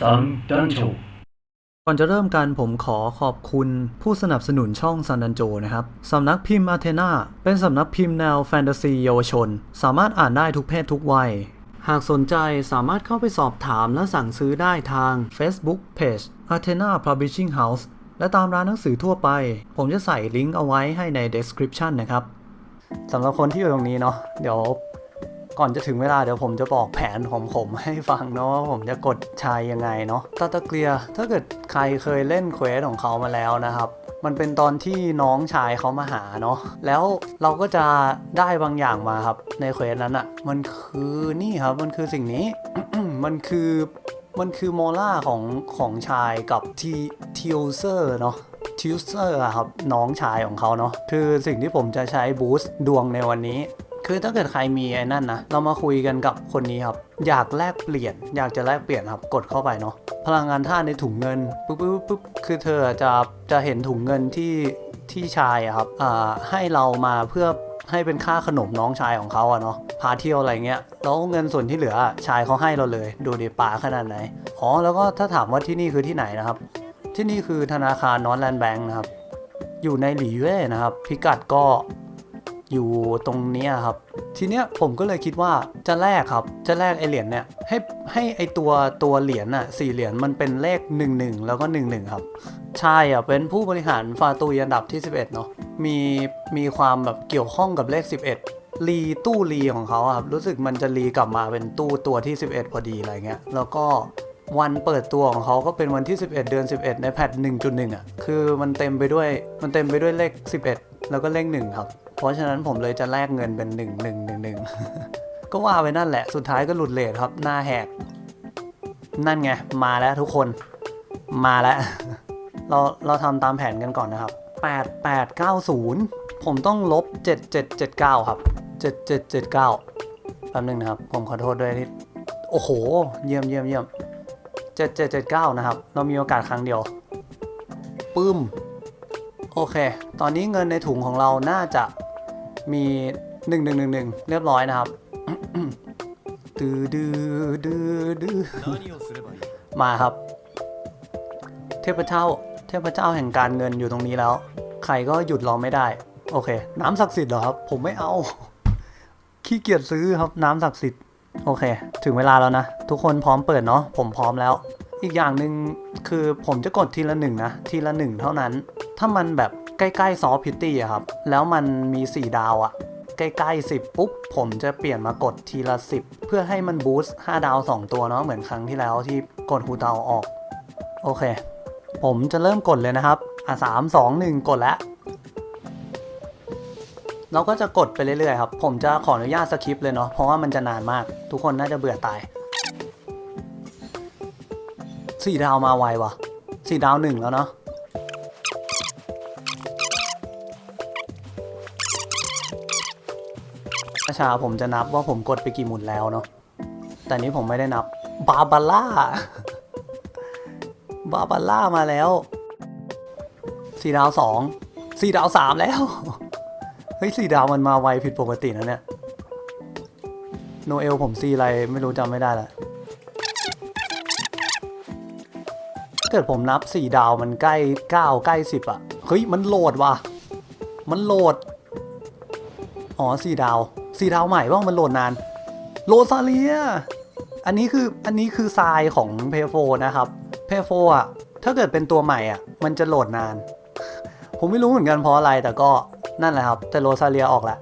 Thumb Dental ก่อนจะเริ่มการผมขอขอบคุณผู้สนับสนุนช่องซันดันโจนะครับ สำนักพิมพ์อาเทนาเป็นสำนักพิมพ์แนวแฟนตาซีเยาวชน สามารถอ่านได้ทุกเพศทุกวัย หากสนใจสามารถเข้าไปสอบถามและสั่งซื้อได้ทาง Facebook Page Athena Publishing House และตามร้านหนังสือทั่วไป ผมจะใส่ลิงก์เอาไว้ให้ใน description นะครับ สำหรับคนที่อยู่ตรงนี้เนาะเดี๋ยว ก่อนจะถึงเวลาเดี๋ยวผมจะบอกแผนของผมให้ฟังเนาะผมจะกดชายยังไงเนาะตาตะเกียถ้าเกิดใครเคยเล่นเควสของเขามาแล้วนะครับมันเป็นตอนที่น้องชายเขามาหาเนาะ แล้วเราก็จะได้บางอย่างมาครับ ในเควสนั้นอะ่ะ มันคือนี่ครับ มันคือสิ่งนี้ มันคือ มันคือโมล่าของของชายกับทีทิวเซอร์เนาะทิวเซอร์ครับ น้องชายของเขาเนาะ คือสิ่งที่ผมจะใช้บูสต์ดวงในวันนี้ คือถ้าเกิดใครมีไอ้นั่นนะ เรามาคุยกันกับคนนี้ครับ อยากแลกเปลี่ยน อยากจะแลกเปลี่ยนครับ กดเข้าไปเนาะ พลังงานท่าตุในถุงเงิน ปุ๊บปุ๊บปุ๊บคือเธอจะจะเห็นถุงเงินที่ที่ชายอะครับ อ่า ให้เรามาเพื่อให้เป็นค่าขนมน้องชายของเขาอะเนาะ พาเที่ยวอะไรเงี้ย แล้วเงินส่วนที่เหลือชายเขาให้เราเลย ดูดิป่าขนาดไหน อ๋อ แล้วก็ถ้าถามว่าที่นี่คือที่ไหนนะครับ ที่นี่คือธนาคารนอร์แลนด์แบงค์นะครับ อยู่ในหลีเว่นะครับ พิกัดก็ อยู่ตรงนี้ครับ ทีเนี้ยผมก็เลยคิดว่าจะแลกครับ จะแลกไอเหรียญเนี่ยให้ให้ไอตัวตัวเหรียญอะสี่เหรียญมันเป็นเลข 1 1 แล้วก็ 1 1 ครับ ใช่อะเป็นผู้บริหารฟาตุยอันดับที่ 11 เนาะมีมีความแบบเกี่ยวข้องกับเลข 11รีตู้รีของเขาครับรู้สึกมันจะรีกลับมาเป็นตู้ตัวที่ 11 พอดีอะไรเงี้ยแล้วก็วันเปิดตัวของเขาก็เป็นวันที่ 11 เดือน 11 ในแพท1.1อะคือมันเต็มไปด้วยมันเต็มไปด้วยเลข 11 แล้วก็เลข1ครับ เพราะฉะนั้นผมเลยจะแลกเงินเป็น1 1 1 1 ก็ว่าไปนั่นแหละ สุดท้ายก็หลุดเลทครับ หน้าแหก นั่นไง มาแล้วทุกคน มาแล้ว เราเราทำตามแผนกันก่อนนะครับ 8890 ผมต้องลบ 7779 ครับ 7779 แป๊บนึงนะครับ ผมขอโทษด้วยที่ โอ้โห เยี่ยมเยี่ยมเยี่ยม7779 นะครับ เรามีโอกาสครั้งเดียวปึ้ม โอเค ตอนนี้เงินในถุงของเราน่าจะ มี1111เรียบร้อยนะครับดื้อดื้อดื้อดื้อมาครับ เทพเจ้า เทพเจ้าแห่งการเงินอยู่ตรงนี้แล้ว ใครก็หยุดเราไม่ได้ โอเค น้ำศักดิ์สิทธิ์เหรอครับ ผมไม่เอา ขี้เกียจซื้อครับ น้ำศักดิ์สิทธิ์ โอเค ถึงเวลาแล้วนะ ทุกคนพร้อมเปิดเนาะ ผมพร้อมแล้ว อีกอย่างหนึ่งคือผมจะกดทีละหนึ่งนะ ทีละหนึ่งเท่านั้น ถ้ามันแบบ ใกล้ๆซอฟพิตตี้อะครับ แล้วมันมี 4 ดาวอะใกล้ๆ 10 ปุ๊บ ผมจะเปลี่ยนมากดทีละ 10 เพื่อให้มันบูสต์5ดาว 2 ตัวเนาะเหมือนครั้งที่แล้วที่กดฮูเตาออก โอเค ผมจะเริ่มกดเลยนะครับ อะสามสองหนึ่งกดแล้วเราก็จะกดไปเรื่อยๆครับ ผมจะขออนุญาตสคริปเลยเนาะเพราะว่ามันจะนานมาก ทุกคนน่าจะเบื่อตายสี่ดาวมาไววะสี่ดาวหนึ่งแล้วเนาะ ชาผมจะนับว่าผมกดไปกี่หมุนแล้วเนาะแต่นี้ผมไม่ได้นับบาบาร่าบาบาร่ามาแล้วสี่ดาวสองสี่ดาวสามแล้วเฮ้ยสี่ดาวมันมาไวผิดปกตินะเนี่ยโนเอลผมซีอะไรไม่รู้จำไม่ได้ละถ้าเกิดผมนับสี่ดาวมันใกล้เก้าใกล้สิบอะเฮ้ยมันโหลดว่ะ มันโหลด อ๋อสี่ดาว สี่ดาวใหม่บ้างมันโหลดนาน โรซาเลีย อันนี้คืออันนี้คือทรายของเพโฟนะครับเพโฟอะถ้าเกิดเป็นตัวใหม่อะ มันจะโหลดนาน ผมไม่รู้เหมือนกันเพราะอะไรแต่ก็นั่นแหละครับ แต่โรซาเลียออกแล้ว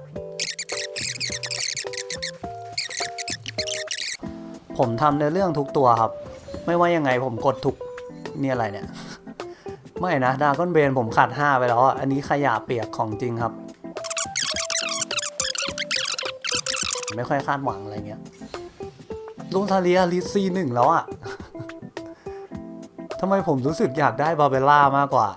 ผมทำในเรื่องทุกตัวครับ ไม่ว่ายังไงผมกดทุกนี่อะไรเนี่ย ไม่นะดาก้อนเบนผมขาด 5 ไปแล้ว อันนี้ขยะเปียกของจริงครับ ไม่ค่อยคาดหวังอะไรเงี้ยโรซาเลียลิซีหนึ่งแล้วอะทำไมผมรู้สึกอยากได้บาเบล่ามากกว่า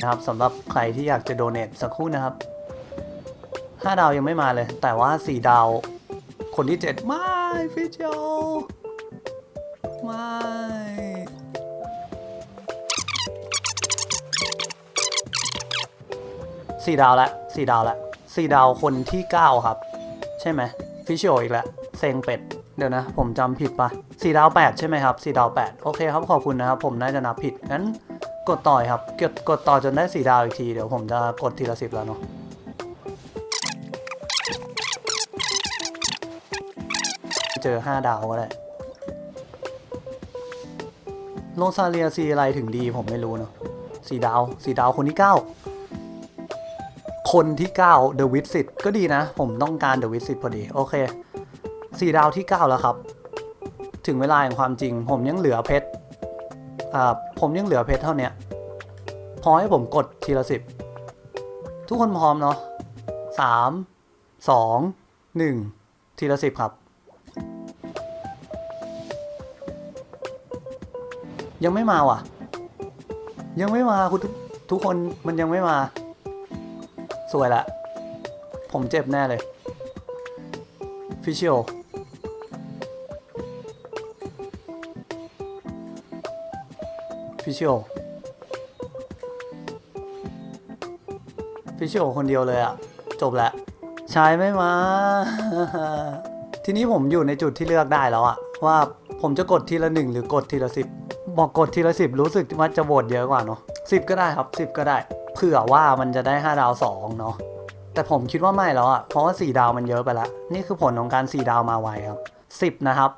นะครับสำหรับใครที่อยากจะโดเน a สักครู่นะครับ 5 ดาวยังไม่มาเลย แต่ว่า 4 ดาว คนที่ 7 ไม่ฟิชโอ สี่ดาวละสี่ดาวละสี่ดาวคนที่9ครับ ใช่ไหมฟิชโออีกแล้วเซงเป็ดเดี๋ยวนะ ผมจำผิดปะสี่ดาวแปดใช่ไหมครับสี่ดาวแปดโอเคครับขอบคุณนะครับ ผมน่าจะนับผิดงั้นกดต่อยครับกดกดต่อจนได้สี่ดาวอีกทีเดี๋ยวผมจะกดทีละสิบแล้วเนาะเจอห้าดาวก็ได้โรซาเลียซีอะไรถึงดีผมไม่รู้เนาะสี่ดาวสี่ดาวคนที่เก้า คนที่เก้าเดอะวิสิตก็ดีนะ ผมต้องการเดอะวิสิตพอดี โอเคสี่ดาวที่เก้าแล้วครับ ถึงเวลาแห่งความจริง ผมยังเหลือเพชรอ่าผมยังเหลือเพชรเท่านี้พอให้ผมกดทีละสิบทุกคนพร้อมเนาะสามสองหนึ่งทีละสิบครับ ยังไม่มาว่ะ ยังไม่มาคุณทุกคนมันยังไม่มา สวยละ ผมเจ็บแน่เลย ฟิช i ลฟิช i ลฟิช i ลคนเดียวเลยอะจบแล้วชายไม่มา ทีนี้ผมอยู่ในจุดที่เลือกได้แล้วอะว่าผมจะกดทีละหนึ่งหรือกดทีละสิบบอกกดทีละสิบรู้สึกว่าจะโหวตเยอะกว่าเนาะสิบก็ได้ครับสิบก็ได้ เผื่อว่ามันจะได้ 5 ดาว 2 เนาะแต่ผมคิดว่าไม่แล้วอะเพราะว่า 4 ดาวมันเยอะไปแล้วนี่คือผลของการ 4 ดาวมาไวครับ 10 นะครับ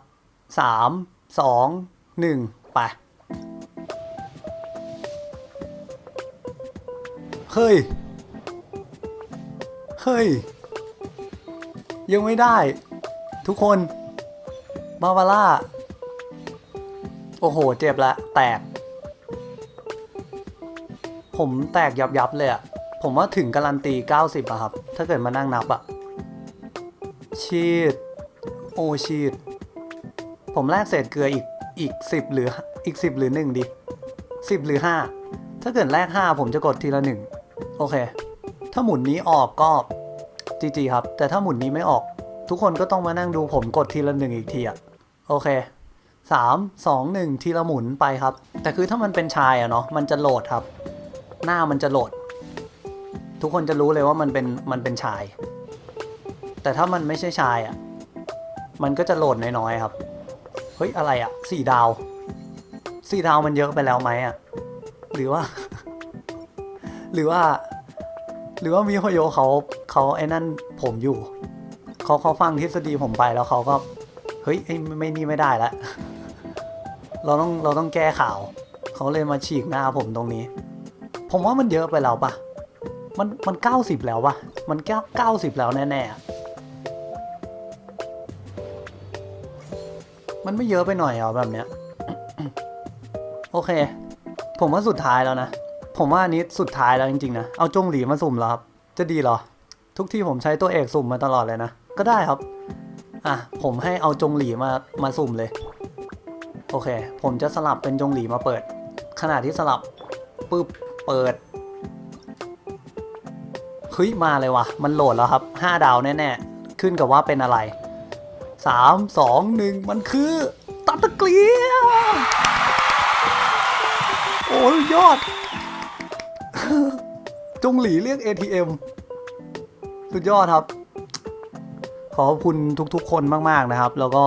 3 2 1 ไป เฮ้ย เฮ้ย ยังไม่ได้ ทุกคน บาวาร่า โอ้โห เจ็บละ แตก ผมแตกยับยับเลยอะผมว่าถึงการันตี 90อะครับ ถ้าเกิดมานั่งนับอะชีดโอชีดผมแลกเศษเกลืออีกอีก 10 หรืออีก 10 หรือ 1 ดิ 10 หรือ 5 ถ้าเกิดแลก5 ผมจะกดทีละ 1 โอเค ถ้าหมุนนี้ออกก็จีจีครับ แต่ถ้าหมุนนี้ไม่ออก ทุกคนก็ต้องมานั่งดูผมกดทีละหนึ่งอีกทีอะโอเคสามสองหนึ่งทีละหมุนไปครับ แต่คือถ้ามันเป็นชายอะเนาะมันจะโหลดครับ หน้ามันจะโหลด ทุกคนจะรู้เลยว่ามันเป็นมันเป็นชาย แต่ถ้ามันไม่ใช่ชายอะมันก็จะโหลดน้อยๆครับ เฮ้ยอะไรอะสี่ดาวสี่ดาวมันเยอะไปแล้วไหมอะหรือว่า หรือว่า หรือว่ามีโฮโยเขาเขาไอ้นั่นผมอยู่ เขาเขาฟังทฤษฎีผมไปแล้วเขาก็ เฮ้ยไอ้ไม่นี่ไม่ได้ละเราต้องเราต้องแก้ข่าว เขาเลยมาฉีกหน้าผมตรงนี้ ผมว่ามันเยอะไปแล้วปะมันมันเก้าสิบแล้วปะมันเก้าเก้าสิบแล้วแน่ๆ มันไม่เยอะไปหน่อยเหรอแบบเนี้ย โอเค ผมว่าสุดท้ายแล้วนะ ผมว่าอันนี้สุดท้ายแล้วจริงๆนะ เอาจงหลีมาสุ่มแล้วครับ จะดีเหรอ ทุกที่ผมใช้ตัวเอกสุ่มมาตลอดเลยนะ ก็ได้ครับ อะ ผมให้เอาจงหลีมามาสุ่มเลย โอเค ผมจะสลับเป็นจงหลีมาเปิดขณะที่สลับปึ๊บ เปิดเฮ้ยมาเลยว่ะ มันโหลดแล้วครับ 5 ดาวแน่ๆ ขึ้นกับว่าเป็นอะไร 3 2 1 มันคือตัตะเกียโอ้ยยอด จงหลีเรียก ATM สุดยอดครับ ขอบคุณทุกๆคนมากๆนะครับ แล้วก็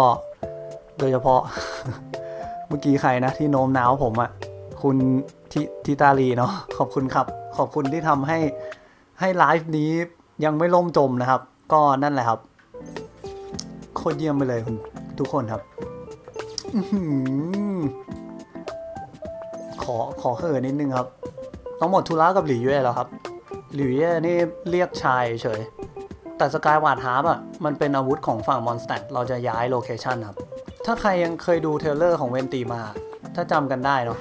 โดยเฉพาะ เมื่อกี้ใครนะที่โน้มน้าวผมอะ่ะ คุณ ทิทิตาลีเนาะขอบคุณครับ ขอบคุณที่ทำให้ให้ไลฟ์นี้ยังไม่ล่มจมนะครับ ก็นั่นแหละครับ โคตรเยี่ยมไปเลยคุณทุกคนครับอขอขอเห่อนิดนึงครับ ต้องหมดธุระกับหลี่เย่แล้วครับ หลี่เย่นี่เรียกชายเฉย แต่สกายวาดฮาร์ปอะ มันเป็นอาวุธของฝั่งมอนสเตดเราจะย้ายโลเคชันครับ ถ้าใครยังเคยดูเทเลอร์ของเวนตีมา ถ้าจำกันได้เนาะ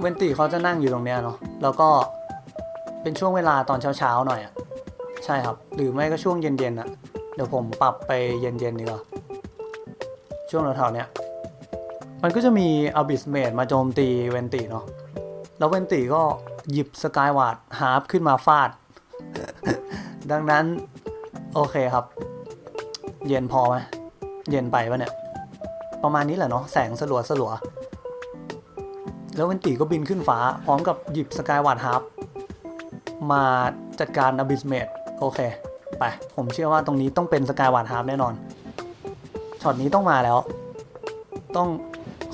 เวนตีเขาจะนั่งอยู่ตรงเนี้ยเนาะแล้วก็เป็นช่วงเวลาตอนเช้าๆหน่อยอะใช่ครับ หรือไม่ก็ช่วงเย็นๆอะเดี๋ยวผมปรับไปเย็นๆดีกว่าช่วงแถวๆเนี้ยมันก็จะมีอ b บิสเมดมาโจมตีเวนตีเนาะแล้วเวนตีก็หยิบสกายวาดฮาร์ปขึ้นมาฟาด ดังนั้น โอเคครับ เย็นพอไหมเย็นไปปะเนี่ย ประมาณนี้แหละเนาะแสงสลัวสลัว แล้วเวนตีก็บินขึ้นฟ้า พร้อมกับหยิบสกายวาดฮาร์ปมาจัดการอบิสเมดโอเค ไป ผมเชื่อว่าตรงนี้ต้องเป็นสกายวาดฮาร์ปแน่นอนช็อตนี้ต้องมาแล้ว ต้อง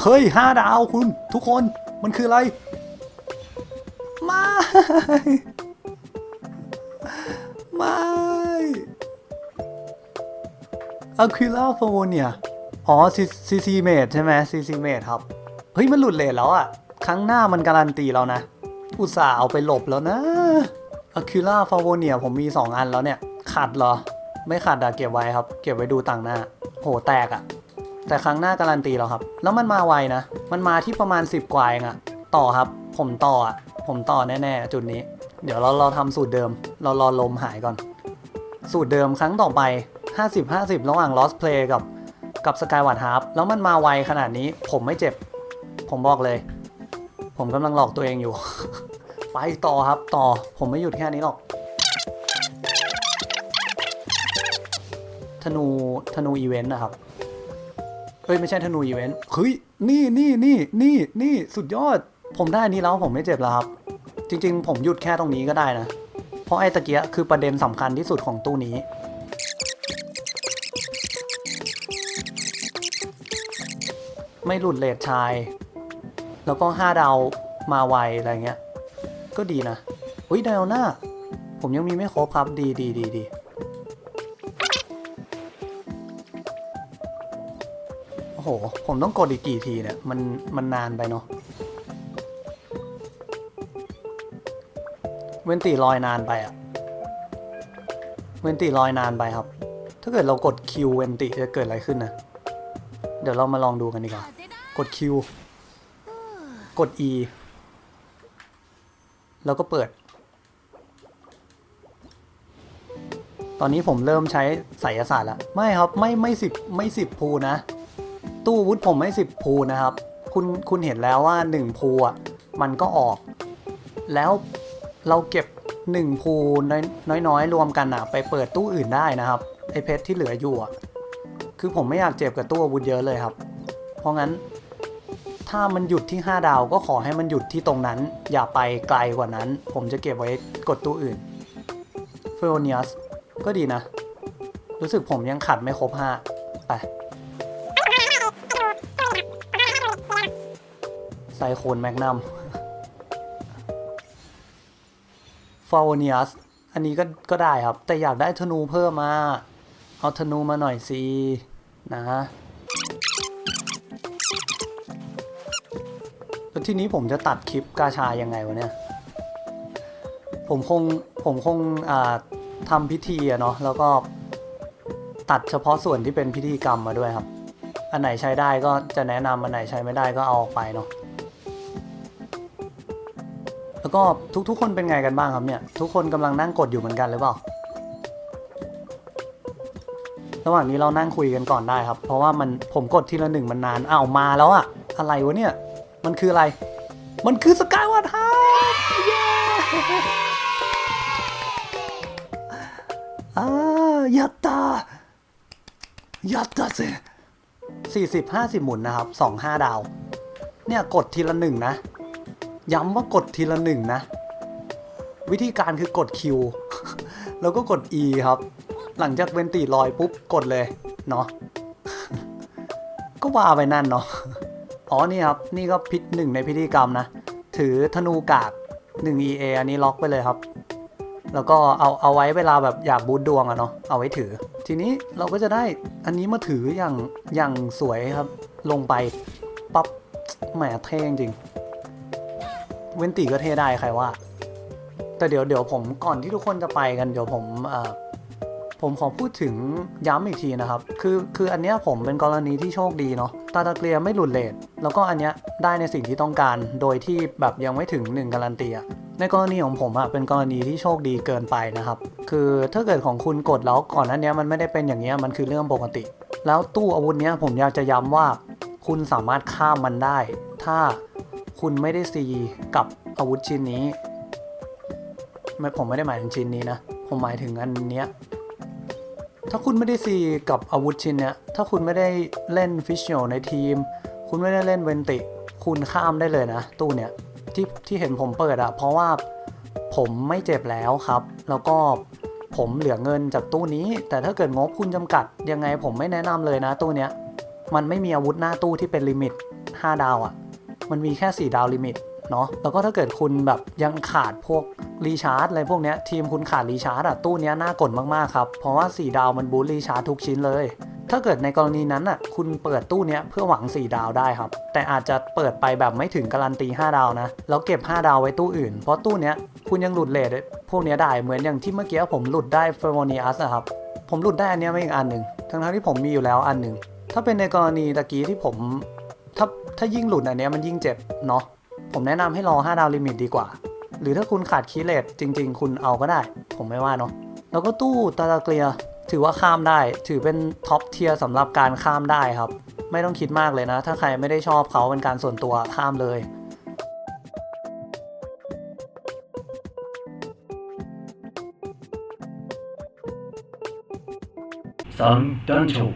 เฮ้ยห้าดาวคุณ ทุกคนมันคืออะไร ไม่ไม่อะค u ล่าโฟเนียอ๋อซีซีเมดใช่ไหมซีซีเมดครับ เฮ้ย มันหลุดเลทแล้วอะ ครั้งหน้ามันการันตีแล้วนะอุตส่าห์เอาไปหลบแล้วนะอะค u ล่าฟ v โ n เนียผมมี 2 อันแล้วเนี่ยขัดเหรอ ไม่ขัดอะเก็บไว้ครับ เก็บไว้ดูต่างหน้า โหแตกอะแต่ครั้งหน้าการันตีแล้วครับ แล้วมันมาไวนะ มันมาที่ประมาณ 10 กว่าเองอะต่อครับ ผมต่ออะผมต่อแน่ๆ จุดนี้ เดี๋ยวเราเราทำสูตรเดิม เรารอลมหายก่อน สูตรเดิมครั้งต่อไป 50 50 ระหว่าง Lost Play กับกับ Skyward Harp แล้วมันมาไวขนาดนี้ ผมไม่เจ็บ ผมบอกเลย ผมกำลังหลอกตัวเองอยู่ ไปต่อครับต่อ ผมไม่หยุดแค่นี้หรอก ธนู ธนูอีเวนต์นะครับ เอ้ย ไม่ใช่ธนูอีเวนต์ เฮ้ย นี่นี่นี่นี่นี่สุดยอด ผมได้อันนี้แล้วผมไม่เจ็บแล้วครับ จริง ๆ ผมหยุดแค่ตรงนี้ก็ได้นะ เพราะไอ้ตะเกียคือประเด็นสำคัญที่สุดของตู้นี้ไม่หลุดเลทชาย แล้วก็ 5 ดาวมาไวอะไรเงี้ย ก็ดีนะอุ้ยดาวหน้า ผมยังมีไม่ครบครับดีดีดีดีโอ้โห ผมต้องกดอีกกี่ทีเนี่ย มันมันนานไปเนาะเวนตีลอยนานไปอะเวนตีลอยนานไปครับ ถ้าเกิดเรากดคิวเวนติจะเกิดอะไรขึ้นนะ เดี๋ยวเรามาลองดูกันดีกว่า กด Q กด E แล้วก็เปิด ตอนนี้ผมเริ่มใช้ไสยศาสตร์แล้ว ไม่ครับ ไม่ไม่สิบไม่สิบภูนะ ตู้วุธผมไม่สิบภูนะครับ คุณคุณเห็นแล้วว่าหนึ่งภูอะมันก็ออก แล้วเราเก็บหนึ่งภูน้อยน้อยรวมกันอะ ไปเปิดตู้อื่นได้นะครับไอเพชรที่เหลืออยู่อะคือผมไม่อยากเจ็บกับตู้อาวุธเยอะเลยครับ เพราะงั้น ถ้ามันหยุดที่ 5 ดาวก็ขอให้มันหยุดที่ตรงนั้น อย่าไปไกลกว่านั้น ผมจะเก็บไว้กดตู้อื่นเฟโอเนียสก็ดีนะ รู้สึกผมยังขัดไม่ครบ 5 ไปไซโคนแมกนัมฟาโอเนียสอันนี้ก็ก็ได้ครับ แต่อยากได้ธนูเพิ่มมา เอาธนูมาหน่อยสินะ แล้วทีนี้ผมจะตัดคลิปกาชายังไงวะเนี่ย ผมคงผมคงอ่าทำพิธีอะเนาะแล้วก็ตัดเฉพาะส่วนที่เป็นพิธีกรรมมาด้วยครับ อันไหนใช้ได้ก็จะแนะนำอันไหนใช้ไม่ได้ก็เอาออกไปเนาะแล้วก็ทุกๆ คนเป็นไงกันบ้างครับเนี่ย ทุกคนกำลังนั่งกดอยู่เหมือนกันหรือเปล่าระหว่างนี้เรานั่งคุยกันก่อนได้ครับ เพราะว่ามันผมกดทีละหนึ่งมันนานอ้าวมาแล้วอะอะไรวะเนี่ย มันคืออะไร มันคือสกายวัดฮาเย้อ่ายัตตายัตตาเซสี่สิบห้าสิบหมุนนะครับสองห้าดาว เนี่ยกดทีละหนึ่งนะ ย้ำว่ากดทีละหนึ่งนะ วิธีการคือกด Q แล้วก็กด E ครับ หลังจากเวนตีลอยปุ๊บ กดเลย เนาะก็ว่าไปนั่นเนาะ อ๋อนี่ครับ นี่ก็พิษหนึ่งในพิธีกรรมนะ ถือธนูกาก1 EA อันนี้ล็อกไปเลยครับ แล้วก็เอาเอาไว้เวลาแบบอยากบูตดวงอะเนาะเอาไว้ถือ ทีนี้เราก็จะได้อันนี้มาถืออย่างอย่างสวยครับ ลงไปปั๊บแหมเท่จริง เวนตีก็เท่ได้ใครว่า แต่เดี๋ยวเดี๋ยวผมก่อนที่ทุกคนจะไปกันเดี๋ยวผมเอ่อ ผมขอพูดถึงย้ำอีกทีนะครับ คือคืออันเนี้ยผมเป็นกรณีที่โชคดีเนาะตาตะเกลียไม่หลุดเลทแล้วก็อันเนี้ยได้ในสิ่งที่ต้องการ โดยที่แบบยังไม่ถึง 1 การันตีอะในกรณีของผมอะเป็นกรณีที่โชคดีเกินไปนะครับ คือถ้าเกิดของคุณกดแล้วก่อนหน้าเนี้ยมันไม่ได้เป็นอย่างเงี้ยมันคือเรื่องปกติ แล้วตู้อาวุธเนี้ยผมอยากจะย้ำว่า คุณสามารถข้ามมันได้ ถ้าคุณไม่ได้ซีกับอาวุธชิ้นนี้ไม่ผมไม่ได้หมายถึงชิ้นนี้นะ ผมหมายถึงอันเนี้ย ถ้าคุณไม่ได้ซีกับอาวุธชิ้นเนี้ยถ้าคุณไม่ได้เล่นฟิชเชลในทีม คุณไม่ได้เล่นเวนติ คุณข้ามได้เลยนะ ตู้เนี้ยที่ที่เห็นผมเปิดอะเพราะว่าผมไม่เจ็บแล้วครับ แล้วก็ผมเหลือเงินจากตู้นี้ แต่ถ้าเกิดงบคุณจำกัด ยังไงผมไม่แนะนำเลยนะตู้เนี้ยมันไม่มีอาวุธหน้าตู้ที่เป็นลิมิต 5 ดาวอะมันมีแค่ 4 ดาวลิมิต เนาะแล้วก็ถ้าเกิดคุณแบบยังขาดพวกรีชาร์จอะไรพวกเนี้ยทีมคุณขาดรีชาร์จอะตู้เนี้ยน่ากดมากๆครับ เพราะว่า 4 ดาวมันบูทรีชาร์จทุกชิ้นเลย ถ้าเกิดในกรณีนั้นอะคุณเปิดตู้เนี้ยเพื่อหวัง 4 ดาวได้ครับ แต่อาจจะเปิดไปแบบไม่ถึงการันตี 5 ดาวนะแล้วเก็บ 5 ดาวไว้ตู้อื่น เพราะตู้เนี้ยคุณยังหลุดเลทพวกเนี้ยได้เหมือนอย่างที่เมื่อกี้ผมหลุดได้เฟอร์โมนีอัสอะครับผมหลุดได้อันเนี้ยมาอีกอันหนึ่งทั้งๆที่ผมมีอยู่แล้วอันหนึ่งถ้าเป็นในกรณีตะกี้ที่ผมถ้าถ้ายิ่งหลุดอันเนี้ยมันยิ่งเจ็บเนาะ ผมแนะนำให้รอ 5 ดาวลิมิตดีกว่า หรือถ้าคุณขาดคีย์เลทจริง ๆ คุณเอาก็ได้ ผมไม่ว่าเนาะ แล้วก็ตู้ตาตาเกลีย ถือว่าข้ามได้ ถือเป็นท็อปเทียร์สำหรับการข้ามได้ครับ ไม่ต้องคิดมากเลยนะ ถ้าใครไม่ได้ชอบเขาเป็นการส่วนตัวข้ามเลย 三单手